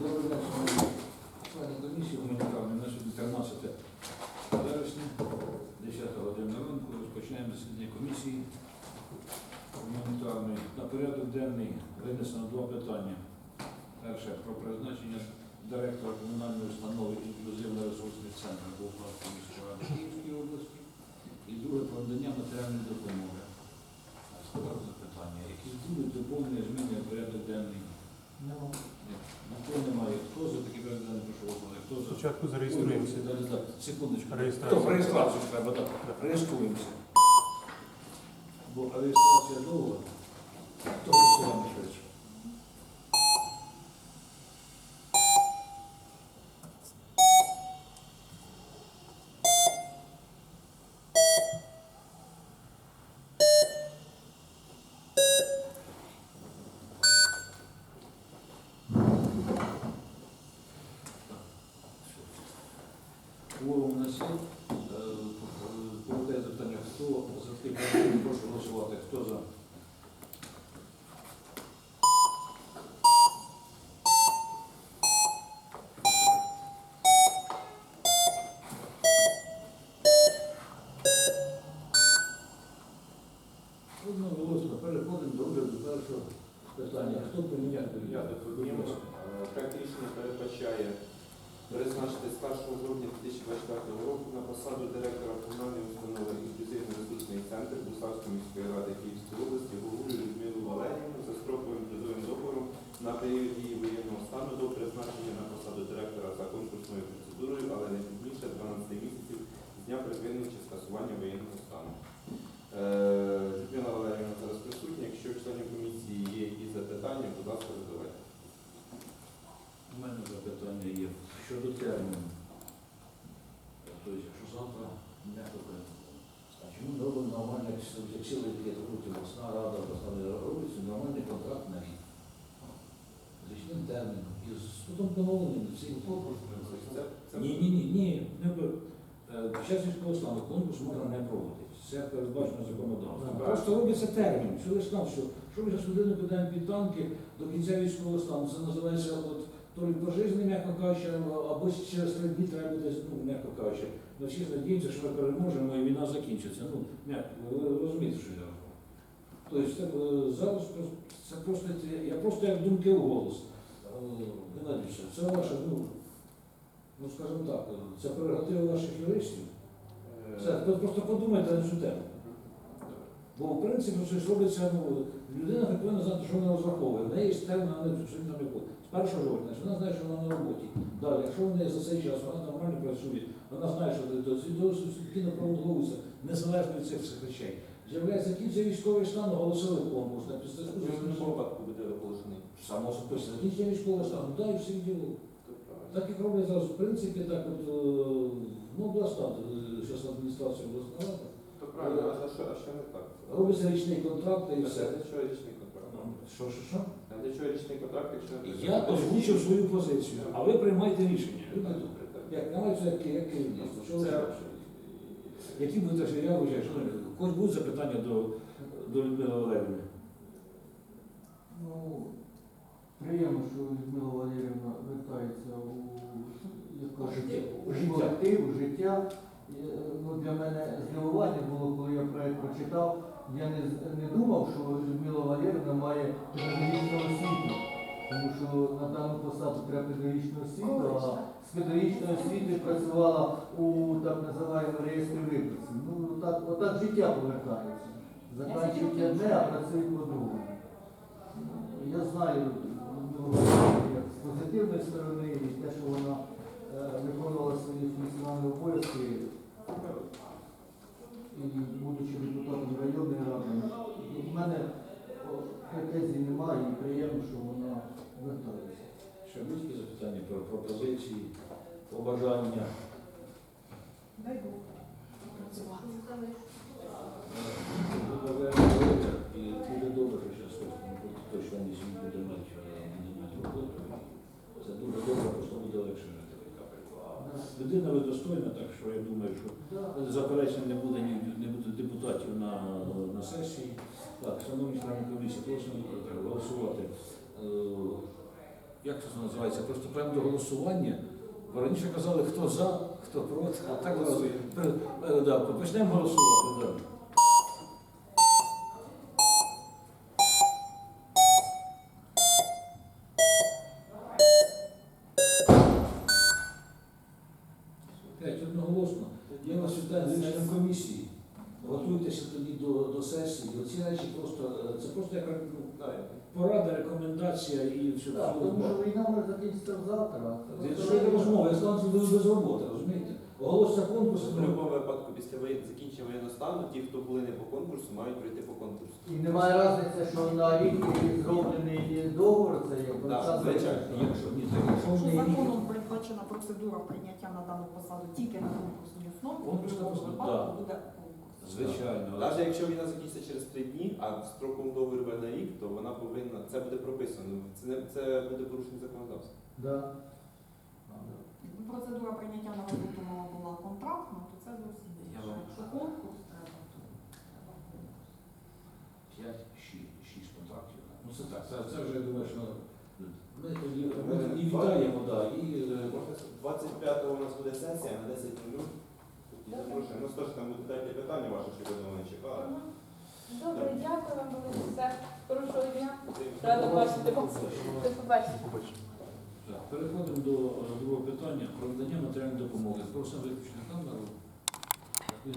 Добрий день, члени комісії гуманітарної. На сьогодні 13 вересня, 10 година ранку. Розпочинаємо засідання комісії гуманітарної. На порядок денний винесено два питання. Перше про призначення директора комунальної установи інклюзивно-ресурсний центр Болгарської міської Київської області. І друге про надання матеріальної допомоги. Сказав запитання. Якісь будуть доповнення зміни в порядок денний? Ніхто немає. Хто за такі передання прошу голосувати? Хто за? Спочатку зареєструємося. Ой, да, да, да. Секундочку. Реєстрацію. Реєстрацію ж треба, так. Реєструємося. Бо реєстрація довга. Хто голосування швидше? Кворум у нас є. Е, Повертає запитання, хто за проект, прошу голосувати. Хто за? Одноголосно переходимо до розгляду першого питання. Хто поміняє? Я доповім. Е, Проект рішення передбачає призначити з 1 жовтня 2024 року на посаду директора комунальної установи інклюзивно-ресурсний центр Бусарської міської ради Київської області Гугулю Людмилу Валеріївну за строковим трудовим договором на період дії воєнного стану до призначення на посаду директора за конкурсною процедурою, але не пізніше 12 місяців з дня припинення скасування воєнного стану. Е, Людмила Валеріївна зараз присутня. Якщо членів комісії є якісь запитання, будь ласка, задавайте. У мене запитання щодо терміну. Тобто, якщо завтра не таке, а чому добре нормально, як цілий рік робить обласна рада, обласна робиться нормальний контракт на рік. Річним терміном і з судом домовленим це Ні, ні, ні, ні. Е, Під час військового стану конкурс можна не проводити. Це передбачено законодавством. Ну, Просто робиться термін. Що лише там, що, що ми зараз людину кидаємо під танки до кінця військового стану. Це називається от, то ли пожизнений, м'яко кажучи, або через три дні треба буде, ну, м'яко кажучи. Ми всі надіємося, що ми переможемо і війна закінчиться. Ну, м'яко, ви розумієте, що я кажу. Тобто це, е, зараз це просто, я просто як думки в голос. Е, Геннадійович, це ваше, ну, ну скажімо так, це прерогатива наших юристів. е, Це, ви просто подумайте на цю тему. Бо в принципі щось робиться, ну, людина так повинна знати, що вона розраховує. В неї є термін, що він там буде. З 1 жовтня, вона знає, що вона на роботі. Далі, якщо в неї за цей час вона нормально працює, вона знає, що до світового правоголовується незалежно від цих всіх речей. З'являється кінця військовий стан, оголосили конкурс на В підставі. випадку буде оголошений. Само собою, закінчення військового стану, да, і все діло. Тобто, Так як роблять зараз, в принципі, так от, е, ну, обласна, зараз адміністрація обласна рада, То правильно, а що, а що не так? робиться річний контракт і А все. Для чого річний контракт? Що, що, що? А для чого річний контракт, якщо не Я озвучив свою позицію, а ви приймайте рішення. Люди добре. так. Як намагається, як, як керівництво. Що ви Це- скажете? Які будете ще я вважаю, що хоч будуть запитання до, до Людмили Валерівни? Ну, приємно, що Людмила Валерівна вертається у, як кажуть, у колектив, у життя. Е, Ну, для мене здивування було, коли я проект прочитав. Я не, не думав, що Людмила Валерівна має педагогічну освіту, тому що на дану посаду треба педагогічну освіту, а з педагогічної освіти працювала у так називаємо реєстрі виборців. Ну, так, отак життя повертається. Заканчують одне, а працюють по-другому. Я знаю ну, як з позитивної сторони і те, що вона е, виконувала свої функціональні обов'язки, і будучи депутатом районної ради, в мене о, претензій немає і приємно, що вона вертається. Ще будь-які запитання про пропозиції, побажання? Дай Бог працювати. І дуже добре, що зараз той, що вони сьогодні буде мати, буде мати роботу. Це дуже добре, просто буде легше жити в капельку. А людина ви достойна, так що я думаю, що заперечень не буде не буде депутатів на, на сесії. Так, шановні члени комісії, прошу голосувати. Е, як це називається, приступаємо до голосування. Бо раніше казали, хто за, хто проти, а так зараз е, да, почнемо голосувати. Да. П'ять одноголосно. Я вас вітаю з рішенням комісії. Готуйтеся тоді до, до сесії. Оці речі просто це просто як ну, порада, рекомендація і все. Так, тому що війна може закінчитися завтра. Що йде розмова, я станцію без, без роботи, розумієте? Оголоситься конкурс, В будь-якому випадку після воєн- закінчення воєнного стану ті, хто були не по конкурсу, мають пройти по конкурсу. І немає різниці, що на рік зроблений договор, це є Так, звичайно. якщо ні, якщо законом передбачена процедура прийняття на дану посаду тільки на конкурсній основі, да. буде. Звичайно. Навіть якщо війна закінчиться через три дні, а строком договору буде на рік, то вона повинна, це буде прописано. Це, не, це буде порушення законодавства. Да. Процедура прийняття на роботу мала була контрактна, то це зовсім інше. Якщо конкурс треба, то треба. 5, 6, 6 контрактів. Ну це так, це, це вже я думаю, що ми тоді ми тоді вітаємо, да, і е, 25-го у нас буде сесія на 10 минут. Тоді. Ну, скажіть, там будуть деякі питання ваші, що ви мене чекали. Добре, дякую вам велике. Хорошого дня. Рада бачити вас. До побачення. так, переходимо до е, другого питання про надання матеріальної допомоги. Просимо виключити камеру.